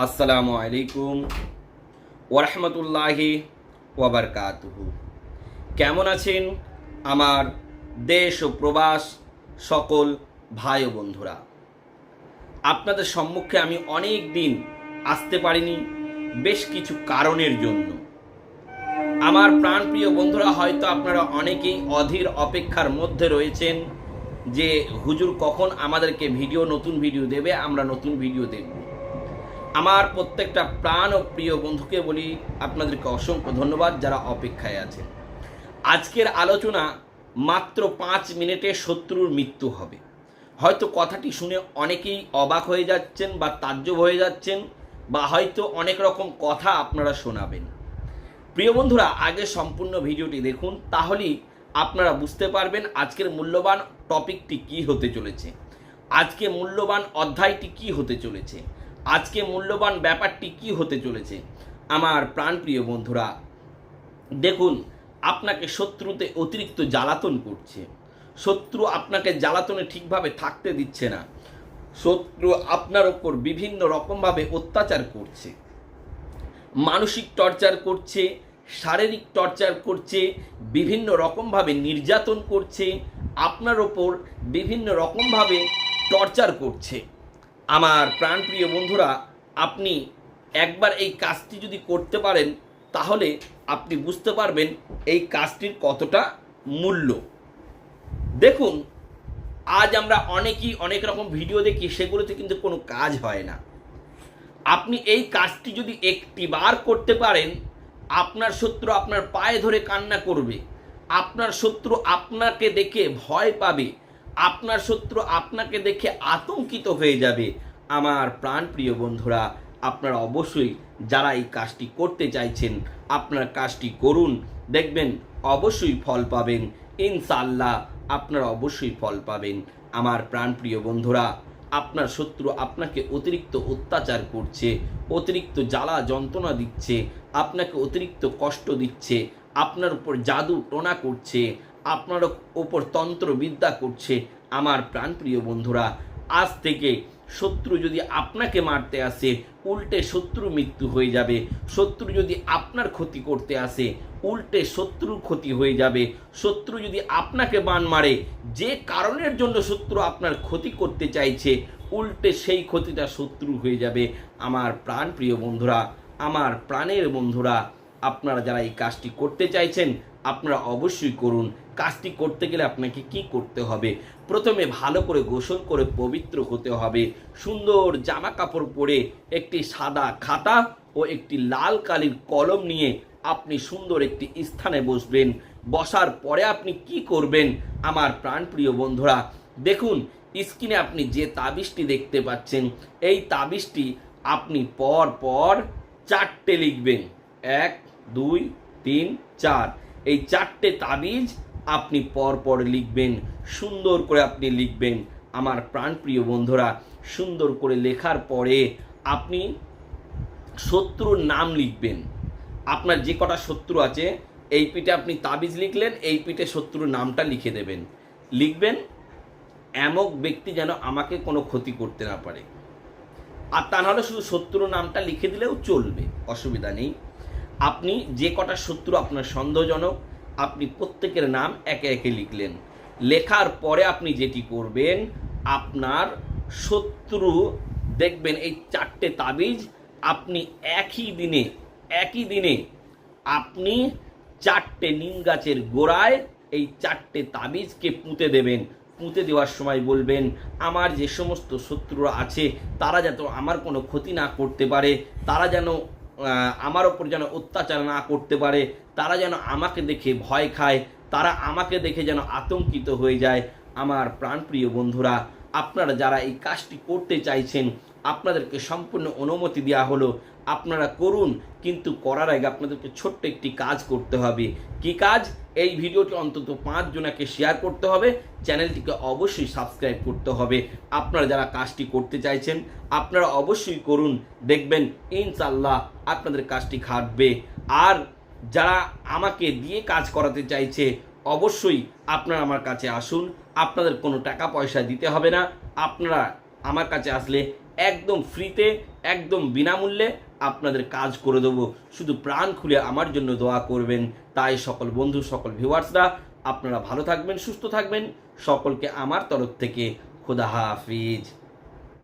আসসালামু আলাইকুম ওরহমতুল্লাহি ওয়াবারকাতুহু কেমন আছেন আমার দেশ ও প্রবাস সকল ভাই ও বন্ধুরা? আপনাদের সম্মুখে আমি অনেক দিন আসতে পারিনি বেশ কিছু কারণের জন্য। আমার প্রাণপ্রিয় বন্ধুরা, হয়তো আপনারা অনেকেই অধীর অপেক্ষার মধ্যে রয়েছেন যে হুজুর কখন আমাদেরকে ভিডিও, নতুন ভিডিও দেবে, আমরা নতুন ভিডিও দেখব। আমার প্রত্যেকটা প্রাণ ও প্রিয় বন্ধুকে বলি, আপনাদেরকে অসংখ্য ধন্যবাদ যারা অপেক্ষায় আছেন। আজকের আলোচনা মাত্র পাঁচ মিনিটে শত্রুর মৃত্যু হবে। হয়তো কথাটি শুনে অনেকেই অবাক হয়ে যাচ্ছেন বা তাজ্জব হয়ে যাচ্ছেন বা হয়তো অনেক রকম কথা আপনারা শোনাবেন। প্রিয় বন্ধুরা, আগে সম্পূর্ণ ভিডিওটি দেখুন, তাহলেই আপনারা বুঝতে পারবেন আজকের মূল্যবান টপিকটি কি হতে চলেছে। আজকে মূল্যবান অধ্যায়টি কি হতে চলেছে? আজকে মূল্যবান ব্যাপারটি কি হতে চলেছে? আমার প্রাণপ্রিয় বন্ধুরা, দেখুন, আপনাকে শত্রুতে অতিরিক্ত জ্বালাতন করছে। শত্রু আপনাকে জ্বালাতনে ঠিকভাবে থাকতে দিচ্ছে না। শত্রু আপনার ওপর বিভিন্ন রকমভাবে অত্যাচার করছে। মানসিক টর্চার করছে, শারীরিক টর্চার করছে, বিভিন্ন রকমভাবে নির্যাতন করছে, আপনার ওপর বিভিন্ন রকমভাবে টর্চার করছে। আমার প্রাণপ্রিয় বন্ধুরা, আপনি একবার এই কাজটি যদি করতে পারেন, তাহলে আপনি বুঝতে পারবেন এই কাজটির কতটা মূল্য। দেখুন আজ আমরা অনেকেই অনেক রকম ভিডিও দেখি, সেগুলোতে কিন্তু কোনো কাজ হয় না। আপনি এই কাজটি যদি একটিবার করতে পারেন, আপনার শত্রু আপনার পায়ে ধরে কান্না করবে, আপনার শত্রু আপনাকে দেখে ভয় পাবে, আপনার শত্রু আপনাকে দেখে আতঙ্কিত হয়ে যাবে। আমার প্রাণ প্রিয় বন্ধুরা, আপনারা অবশ্যই যারা এই কাজটি করতে চাইছেন, আপনার কাজটি করুন, দেখবেন অবশ্যই ফল পাবেন। ইনশাল্লাহ আপনারা অবশ্যই ফল পাবেন। আমার প্রাণপ্রিয় বন্ধুরা, আপনার শত্রু আপনাকে অতিরিক্ত অত্যাচার করছে, অতিরিক্ত জ্বালা যন্ত্রণা দিচ্ছে, আপনাকে অতিরিক্ত কষ্ট দিচ্ছে, আপনার উপর জাদু টোনা করছে, আপনার ওপর তন্ত্রবিদ্যা করছে। আমার প্রাণপ্রিয় বন্ধুরা, আজ থেকে শত্রু যদি আপনাকে মারতে আসে, উল্টে শত্রু মৃত্যু হয়ে যাবে। শত্রু যদি আপনার ক্ষতি করতে আসে, উল্টে শত্রুর ক্ষতি হয়ে যাবে। শত্রু যদি আপনাকে বান মারে, যে কারণের জন্য শত্রু আপনার ক্ষতি করতে চাইছে, উল্টে সেই ক্ষতিটা শত্রু হয়ে যাবে। আমার প্রাণ প্রিয় বন্ধুরা, আমার প্রাণের বন্ধুরা আপনারা যারা এই কাজটি করতে চাইছেন, আপনারা অবশ্যই করুন। কাজটি করতে গেলে আপনাকে কি করতে হবে? প্রথমে ভালো করে গোসল করে পবিত্র হতে হবে। সুন্দর জামা কাপড় পরে একটি সাদা খাতা ও একটি লাল কালির কলম নিয়ে আপনি সুন্দর একটি স্থানে বসবেন। বসার পরে আপনি কি করবেন? আমার প্রাণপ্রিয় বন্ধুরা, দেখুন, স্ক্রিনে আপনি যে তাবিজটি দেখতে পাচ্ছেন, এই তাবিজটি আপনি পর পর চারটে লিখবেন। এক দুই, তিন, চার। এই চারটে তাবিজ আপনি পর পর লিখবেন, সুন্দর করে আপনি লিখবেন। আমার প্রাণপ্রিয় বন্ধুরা, সুন্দর করে লেখার পরে আপনি শত্রুর নাম লিখবেন। আপনার যে কটা শত্রু আছে, এই পিঠে আপনি তাবিজ লিখলেন, এই পিঠে শত্রুর নামটা লিখে দেবেন। লিখবেন, এমক ব্যক্তি যেন আমাকে কোনো ক্ষতি করতে না পারে। আর তা নাহলে শুধু শত্রুর নামটা লিখে দিলেও চলবে, অসুবিধা নেই। আপনি যে কটা শত্রু আপনার সন্দেহজনক, আপনি প্রত্যেকের নাম একে একে লিখলেন। লেখার পরে আপনি যেটি করবেন, আপনার শত্রু, দেখবেন এই চারটে তাবিজ, আপনি একই দিনে একই দিনে আপনি চারটে নিম গাছের গোড়ায় এই চারটে তাবিজকে পুঁতে দেবেন। পুঁতে দেওয়ার সময় বলবেন, আমার যে সমস্ত শত্রুরা আছে, তারা যাতে আমার কোনো ক্ষতি না করতে পারে, তারা যেন আমার ওপর যেন অত্যাচার না করতে পারে, তারা যেন আমাকে দেখে ভয় খায়, তারা আমাকে দেখে যেন আতঙ্কিত হয়ে যায়। আমার প্রাণপ্রিয় বন্ধুরা, আপনারা যারা এই কাজটি করতে চাইছেন, আপনাদেরকে সম্পূর্ণ অনুমতি দেওয়া হলো। আপনারা করুন, কিন্তু করার আগে আপনাদেরকে ছোট্ট একটি কাজ করতে হবে। কি কাজ? এই ভিডিওটি অন্তত পাঁচ জনাকে শেয়ার করতে হবে, চ্যানেলটিকে অবশ্যই সাবস্ক্রাইব করতে হবে। আপনারা যারা কাজটি করতে চাইছেন, আপনারা অবশ্যই করুন। দেখবেন ইনশাল্লাহ আপনাদের কাজটি খাটবে আর যারা আমাকে দিয়ে কাজ করাতে চাইছে, অবশ্যই আপনারা আমার কাছে আসুন। আপনাদের কোনো টাকা পয়সা দিতে হবে না। আপনারা আমার কাছে আসলে একদম ফ্রিতে একদম বিনামূল্যে আপনাদের কাজ করে দেবো। শুধু প্রাণ খুলে আমার জন্য দোয়া করবেন। তাই সকল বন্ধু, সকল ভিউয়ার্সরা আপনারা ভালো থাকবেন, সুস্থ থাকবেন। সকলকে আমার তরফ থেকে খোদা হাফিজ।